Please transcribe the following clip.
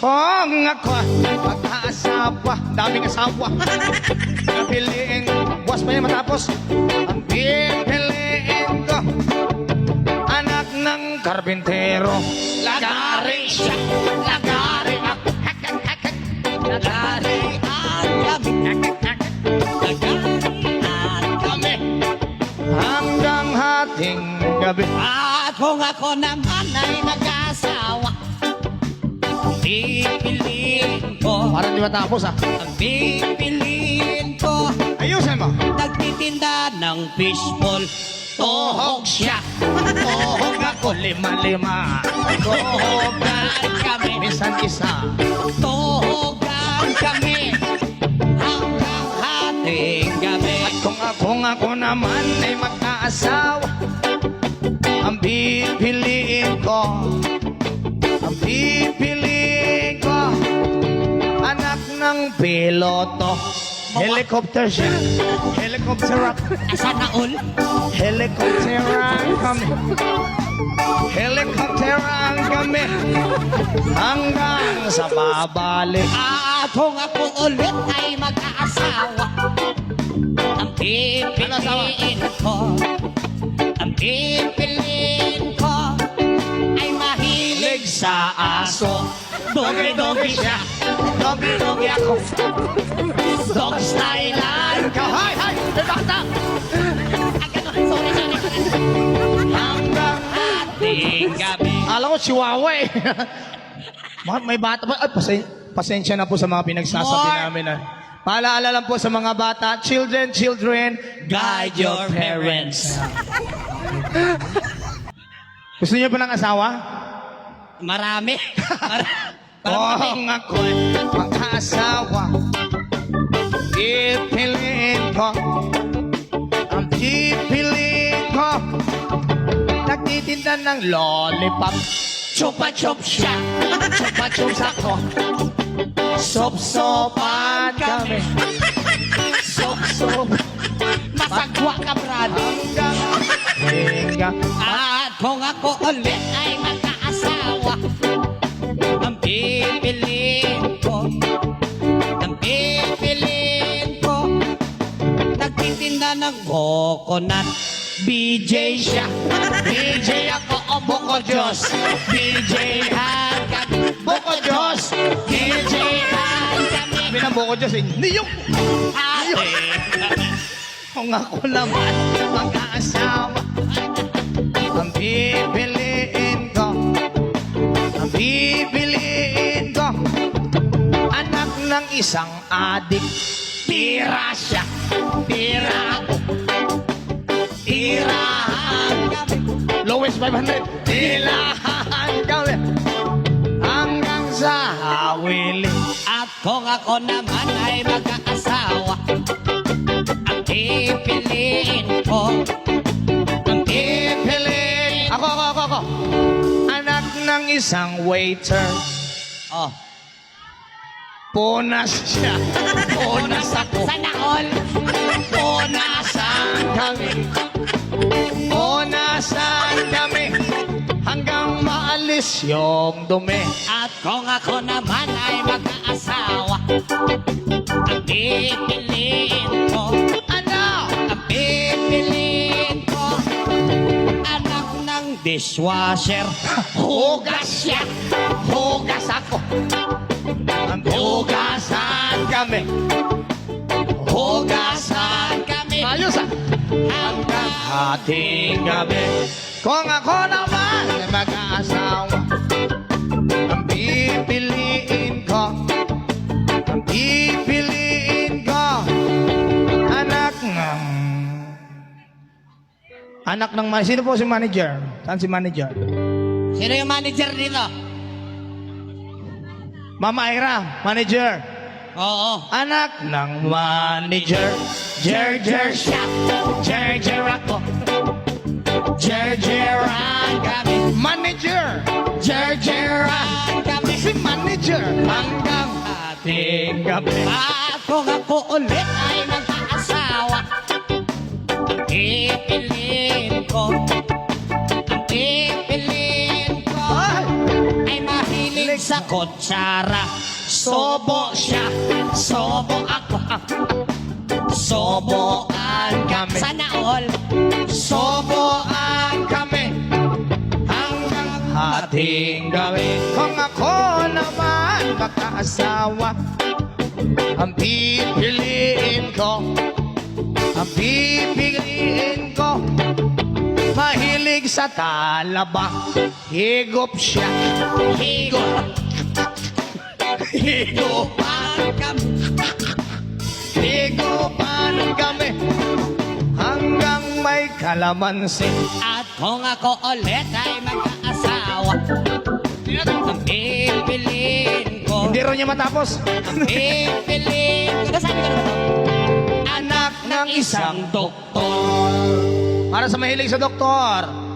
Kung ako mag-aasawa, daming asawa. Napiliin, buwas pa yan matapos. Ang pipiliin ko, anak ng karbintero. Lagari siya, lagari ako. Hak, hak, hak, hak. Lagari. Hak, hak, hak. Lagari at kami. Hanggang hating gabi. At kung ako naman ay mag-asawa, pipiliin ko, Parang di matapos ah. ang pipiliin ko, Ayusin mo. nagtitinda ng fishball. Tohog siya, tohog ako, Lima-lima. tohogan kami. Minsan isa. Tohogan kami hanggang hating gabi. Kung ako ako naman ay mag-aasawa Ang pipiliin ko piloto. Helicopter siya. Helicopter Asa na ul? Helicopteran kami. Helicopteran kami. Hanggang sa babalik. At kung ako ulit ay mag-aasawa, ang pipiliin ko, ang pipiliin sa aso. Dogi-dogi siya, dogi-dogi ako. Dog style ka. Hay! Hay! Ganun. Sorry, sorry. Hanggang Ating gabi. Alam ko, chihuahua eh. Mga- may bata pa. Ay, pasen- pasensya na po sa mga pinagsasabi More. namin. Ah. Paalaala lang po sa mga bata. Children, children, Guide your parents. Gusto niyo pa ng asawa? Marami. Marami. nga ko. Mag-asawa. Pipiliin ko. Ang pipiliin ko. Nagtitinda ng lollipop. Chupa chup siya. Chupa chup ako. Sop-sopan kami. Sop-sop. Masagwa ka, brad. Hanggang hanggang At kung ako ulit ay magkaasawa, nagtitinda ng coconut. BJ siya, BJ ako o Boko Diyos, BJ han kami, Boko Diyos! BJ han kami, Binabuko Diyos eh. Hindi yung ate. kung ako naman mag-aasawa. Ang pipiliin ko, ang pipiliin ko, anak ng isang adik. Tira siya, tira ako. Tirahan kami. Lowest 500. Tilahan kami. Hanggang sa hawili. At kung ako naman ay mag-aasawa, ang pipiliin ko, ang pipiliin Ako, ako, ako, ako. Anak ng isang waiter. Oh, Punas siya. Punas ako. sana all, punasan kami. Punasan kami. Hanggang maalis yung dumi. At kung ako naman ay mag-aasawa, ang pipiliin ko, Ano? ang pipiliin ko, anak ng dishwasher, hugas siya, Hugas ako. Hugasan kami. hugasan kami, Ayos ah. hanggang Ating gabi. Kung ako naman ay mag-aasawa, ang pipiliin ko, ang pipiliin ko, anak ng... Anak ng... Sino po si manager? Saan si manager? Sino yung manager dito? Mama Ira, manager. Oo. Anak ng manager. Jer, jer, siya. Jer, jer ako. Jer, jer, kami, Manager. Jer, jer, kami, Si manager. Hanggang ating gabi. Kung ako ulit sa kutsara. Sobo siya, sobo ako. Soboan kami. Sana all. Soboan kami. Hanggang Ating gawin kung ako naman magkaasawa Ang pipiliin ko Ang pipiliin ko Mahilig sa talaba Higop siya higop. Higupan kami. Higupan kami Hanggang may kalamansi At kung ako ulit ay mag-aasawa, ang pipiliin ko. Hindi rin niya matapos Pipiliin ko. Sabi ko naman to. Anak ng isang doktor. Para sa mahilig sa doktor